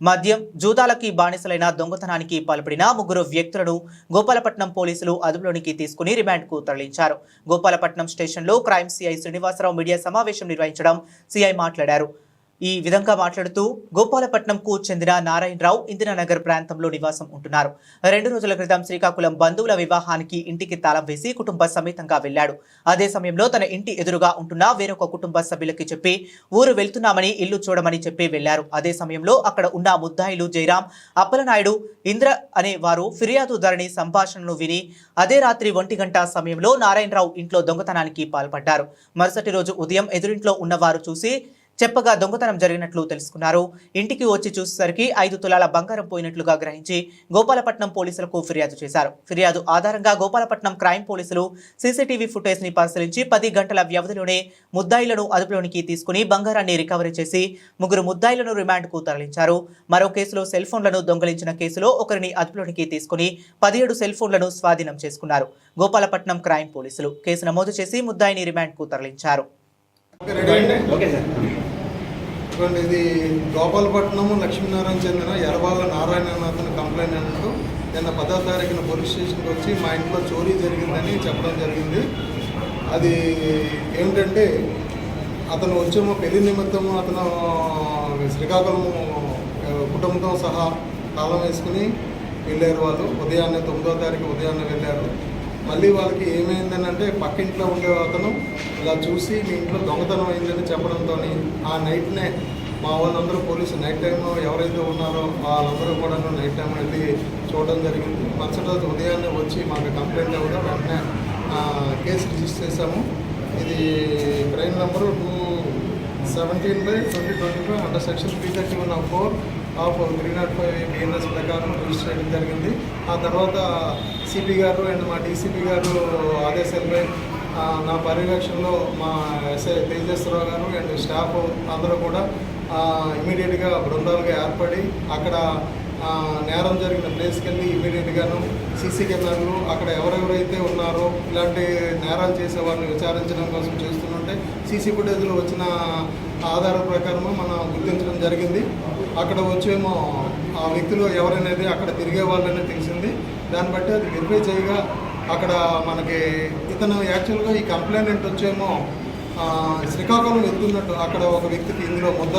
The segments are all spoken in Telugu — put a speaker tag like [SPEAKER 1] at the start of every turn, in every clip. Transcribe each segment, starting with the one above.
[SPEAKER 1] మద్యం జూదాలకి బానిసలైన దొంగతనానికి పాల్పడిన ముగ్గురు వ్యక్తులను గోపాలపట్నం పోలీసులు అదుపులోనికి తీసుకుని రిమాండ్కు తరలించారు. గోపాలపట్నం స్టేషన్లో క్రైమ్ సిఐ శ్రీనివాసరావు మీడియా సమావేశం నిర్వహించడం సిఐ మాట్లాడారు. ఈ విధంగా మాట్లాడుతూ గోపాలపట్నంకు చెందిన నారాయణరావు ఇందిరానగర్ ప్రాంతంలో నివాసం ఉంటున్నారు. రెండు రోజుల క్రితం శ్రీకాకుళం బంధువుల వివాహానికి ఇంటికి తాళం వేసి కుటుంబ సమేతంగా వెళ్ళాడు అదే సమయంలో తన ఇంటి ఎదురుగా ఉంటున్న వేరొక కుటుంబ సభ్యులకి చెప్పి ఊరు వెళ్తున్నామని ఇల్లు చూడమని చెప్పి వెళ్ళారు అదే సమయంలో అక్కడ ఉన్న ముద్దాయిలు జయరాం అప్పలనాయుడు ఇంద్ర అనే వారు ఫిర్యాదుదారుని సంభాషణను విని అదే రాత్రి ఒంటి గంట సమయంలో నారాయణరావు ఇంట్లో దొంగతనానికి పాల్పడ్డారు. మరుసటి రోజు ఉదయం ఎదురింట్లో ఉన్నవారు చూసి చెప్పగా దొంగతనం జరిగినట్లు తెలుసుకున్నారు. ఇంటికి వచ్చి చూసేసరికి ఐదు తులాల బంగారం పోయినట్లుగా గ్రహించి గోపాలపట్నం పోలీసులకు ఫిర్యాదు చేశారు. ఫిర్యాదు ఆధారంగా గోపాలపట్నం క్రైమ్ పోలీసులు సీసీటీవీ ఫుటేజ్ని పరిశీలించి పది గంటల వ్యవధిలోనే ముద్దాయిలను అదుపులోనికి తీసుకుని బంగారాన్ని రికవరీ చేసి ముగ్గురు ముద్దాయిలను రిమాండ్కు తరలించారు. మరో కేసులో సెల్ ఫోన్లను దొంగలించిన కేసులో ఒకరిని అదుపులోనికి తీసుకుని పదిహేడు సెల్ ఫోన్లను స్వాధీనం చేసుకున్నారు గోపాలపట్నం క్రైమ్ పోలీసులు. కేసు నమోదు చేసి ముద్దాయిని రిమాండ్కు తరలించారు.
[SPEAKER 2] ఓకే, ఇది గోపాలపట్నము లక్ష్మీనారాయణ చెందిన ఎరబాల నారాయణనాథన్ కంప్లైంట్ అన్నట్టు నిన్న పదో తారీఖున పోలీస్ స్టేషన్కి వచ్చి మా ఇంట్లో చోరీ జరిగిందని చెప్పడం జరిగింది. అది ఏమిటంటే అతను వచ్చేమో పెళ్ళి నిమిత్తము అతను శ్రీకాకుళం కుటుంబంతో సహా తాళం వేసుకుని వెళ్ళారు వాళ్ళు. ఉదయాన్నే తొమ్మిదో తారీఖు ఉదయాన్నే వెళ్ళారు. మళ్ళీ వాళ్ళకి ఏమైందని అంటే పక్కింట్లో ఉండే అతను ఇలా చూసి మీ ఇంట్లో దొంగతనం అయిందని చెప్పడంతో ఆ నైట్నే మా వాళ్ళందరూ పోలీసు నైట్ టైంలో ఎవరైతే ఉన్నారో వాళ్ళందరూ కూడా నైట్ టైం వెళ్ళి చూడడం జరిగింది. మరుసటి రోజు ఉదయాన్నే వచ్చి మాకు కంప్లైంట్ కూడా వెంటనే కేసు రిజిస్టర్ చేశాము. ఇది crime number two seventeen by twenty twenty five under section three thirty one of four. Of three not five BNS ప్రకారం రిజిస్టర్ చేయడం జరిగింది. ఆ తర్వాత సిపి గారు అండ్ మా డీసీపీ గారు ఆదేశాలపై నా పర్యవేక్షణలో మా ఎస్ఐ తేజస్వరావు గారు అండ్ స్టాఫ్ అందరూ కూడా ఇమీడియట్గా బృందాలుగా ఏర్పడి అక్కడ నేరం జరిగిన ప్లేస్కి వెళ్ళి ఇమీడియట్గాను సీసీ కెమెరాలు అక్కడ ఎవరెవరైతే ఉన్నారో ఇలాంటి నేరాలు చేసే వారిని విచారించడం కోసం చేస్తుంటే సీసీ ఫుటేజ్లో వచ్చిన ఆధార ప్రకారము మనం గుర్తించడం జరిగింది. అక్కడ వచ్చేమో ఆ వ్యక్తులు ఎవరనేది అక్కడ తిరిగే వాళ్ళని తెలిసింది. దాన్ని బట్టి అది వెరిఫై చేయగా అక్కడ మనకి ఇతను యాక్చువల్గా ఈ కంప్లైంట్ వచ్చేమో శ్రీకాకుళం వెళ్తున్నట్టు అక్కడ ఒక వ్యక్తికి ఇందులో ముద్ద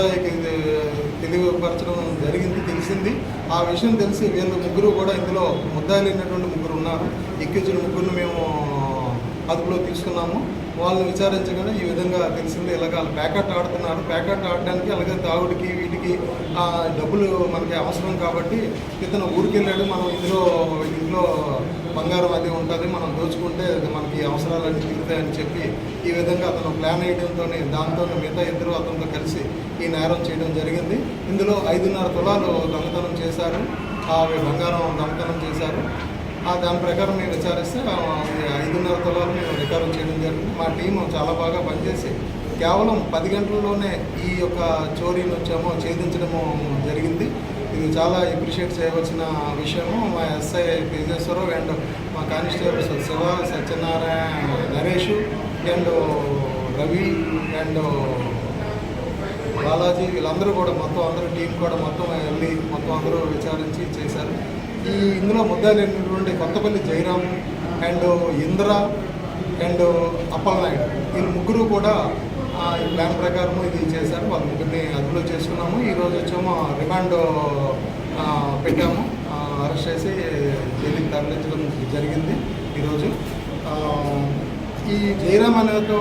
[SPEAKER 2] తెలియపరచడం జరిగింది తెలిసింది. ఆ విషయం తెలిసి వీళ్ళు ముగ్గురు కూడా ఇందులో ముద్దాయిలైనటువంటి ముగ్గురు ఉన్నారు. ఎక్కించిన ముగ్గురు మేము అదుపులో తీసుకున్నాము. వాళ్ళని విచారించగానే ఈ విధంగా తెలిసింది ఇలాగ వాళ్ళు ప్యాకెట్ ఆడుతున్నారు. ప్యాకెట్ ఆడడానికి అలాగే తాగుడికి వీటికి డబ్బులు మనకి అవసరం కాబట్టి ఇతను ఊరికెళ్ళాడు. మనం ఇందులో ఇంట్లో బంగారం అది ఉంటుంది. మనం దోచుకుంటే మనకి అవసరాలన్నీ తీరుతాయని చెప్పి ఈ విధంగా అతను ప్లాన్ వేయడంతో దాంతో మిగతా ఇద్దరు అతనితో కలిసి ఈ నేరం చేయడం జరిగింది. ఇందులో ఐదున్నర తులాలు దొంగతనం చేశారు. ఆ బంగారం దొంగతనం చేశారు. దాని ప్రకారం నేను విచారిస్తే ఐదున్నర తులాలు మేము రికవరీ చేయడం జరిగింది. మా టీం చాలా బాగా పనిచేసి కేవలం పది గంటల్లోనే ఈ యొక్క చోరీని వచ్చామో ఛేదించడము జరిగింది. ఇది చాలా అప్రిషియేట్ చేయవలసిన విషయము. మా ఎస్ఐ తేజేశ్వరరావు అండ్ మా constables Siva Satyanarayana Naresh and Ravi and Balaji వీళ్ళందరూ కూడా మొత్తం అందరూ టీం కూడా మొత్తం వెళ్ళి మొత్తం అందరూ విచారించి చేశారు. ఈ ఇందులో ముద్దాలు కొత్తపల్లి జయరామ్ అండ్ ఇంద్ర అండ్ అప్పలనాయుడు. వీళ్ళు ముగ్గురు కూడా ఈ ప్లాన్ ప్రకారం ఇది చేశారు. వాళ్ళ ముగ్గురిని అదుపులో చేసుకున్నాము. ఈరోజు వచ్చేమో రిమాండ్ పెట్టాము. అరెస్ట్ చేసి జైలుకి తరలించడం జరిగింది ఈరోజు ఈ జయరామ్ అనేవాడు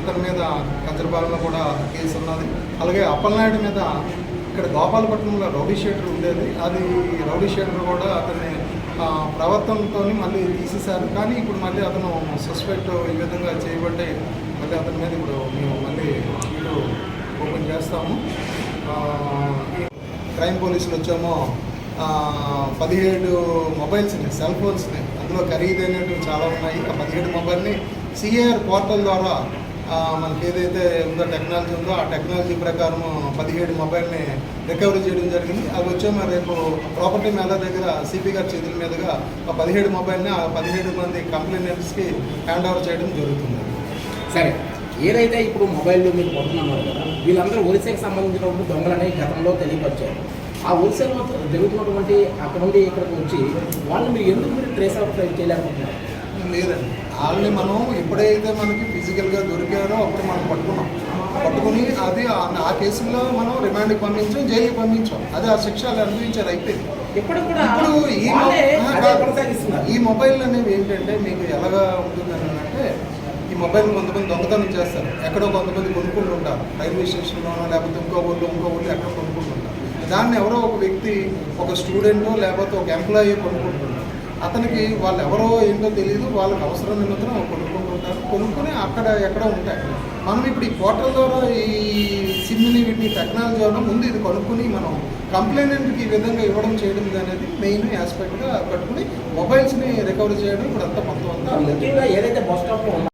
[SPEAKER 2] ఇతని మీద కంచరపాలెంలో కూడా కేసు ఉన్నది అలాగే అప్పలనాయుడు మీద ఇక్కడ గోపాలపట్నంలో రౌడీ షేటర్ ఉండేది. అది రౌడీ షేటర్ కూడా అతన్ని ప్రవర్తనతో మళ్ళీ తీసేశారు. కానీ ఇప్పుడు మళ్ళీ అతను సస్పెక్ట్ ఈ విధంగా చేయబట్టి మళ్ళీ అతని మీద ఇప్పుడు మేము మళ్ళీ వీడియో ఓపెన్ చేస్తాము. క్రైమ్ పోలీసులు వచ్చామో పదిహేడు మొబైల్స్ని సెల్ ఫోన్స్ని అందులో ఖరీదైనటువంటి చాలా ఉన్నాయి. ఆ పదిహేడు మొబైల్ని సిఏఆర్ పోర్టల్ ద్వారా మనకి ఏదైతే ఉందో టెక్నాలజీ ఉందో ఆ టెక్నాలజీ ప్రకారం పదిహేడు మొబైల్ని రికవరీ చేయడం జరిగింది. అవి వచ్చామో రేపు ప్రాపర్టీ మేళ దగ్గర సిపి గారి చేతుల మీదుగా ఆ పదిహేడు మొబైల్ని ఆ పదిహేడు మంది కంప్లైంట్స్కి హ్యాండ్ ఓవర్ చేయడం జరుగుతుంది.
[SPEAKER 3] సరే ఏదైతే ఇప్పుడు మొబైల్లో మీరు కొడుతున్నారు కదా వీళ్ళందరూ ఒరిస్సాకి సంబంధించినప్పుడు దొంగలని గతంలో తెలియపరిచారు. ఆ మొత్తం జరుగుతున్నటువంటి అక్కడ నుండి ఇక్కడికి వచ్చి వాళ్ళని మీరు ఎందుకు మీరు ట్రేస్ అవుట్ చేయలేకపోతున్నారు?
[SPEAKER 2] లేదండి. వాళ్ళని మనం ఎప్పుడైతే మనకి ఫిజికల్గా మనం పట్టుకున్నాం. పట్టుకుని అది ఆ- కేసులో మనం రిమాండ్కి పంపించాం జైలుకి పంపించాం. అది ఆ శిక్ష అనుభవించారు అయిపోయింది.
[SPEAKER 3] ఇప్పుడు
[SPEAKER 2] ఈ ఈ మొబైల్ అనేవి ఏంటంటే మీకు ఎలాగా ఉంటుందని అంటే ఈ మొబైల్ కొంతమంది దొంగతనం చేస్తారు. ఎక్కడో కొంతమంది కొనుక్కుంటూ ఉంటారు. రైల్వే స్టేషన్లోనో లేకపోతే ఇంకో ఊళ్ళో ఇంకో ఊళ్ళో ఎక్కడ కొనుక్కుంటూ ఉంటారు. దాన్ని ఎవరో ఒక వ్యక్తి ఒక స్టూడెంటో లేకపోతే ఒక ఎంప్లాయీ కొనుక్కుంటుంటారు. అతనికి వాళ్ళు ఎవరో ఏంటో తెలియదు వాళ్ళకి అవసరం నిమిత్తం కొనుక్కుంటుంటారు. కొనుక్కొని అక్కడ ఎక్కడ ఉంటాయి. మనం ఇప్పుడు ఈ పోర్టల్ ద్వారా ఈ సిమ్ని వీటిని టెక్నాలజీ ద్వారా ముందు ఇది కొనుక్కుని మనం కంప్లైంట్కి ఈ విధంగా ఇవ్వడం చేయడం అనేది మెయిన్ ఆస్పెక్ట్గా పట్టుకుని మొబైల్స్ని రికవర్ చేయడం ఇప్పుడు అంతా మొత్తం అంతా
[SPEAKER 3] ఏదైతే బస్ స్టాప్లో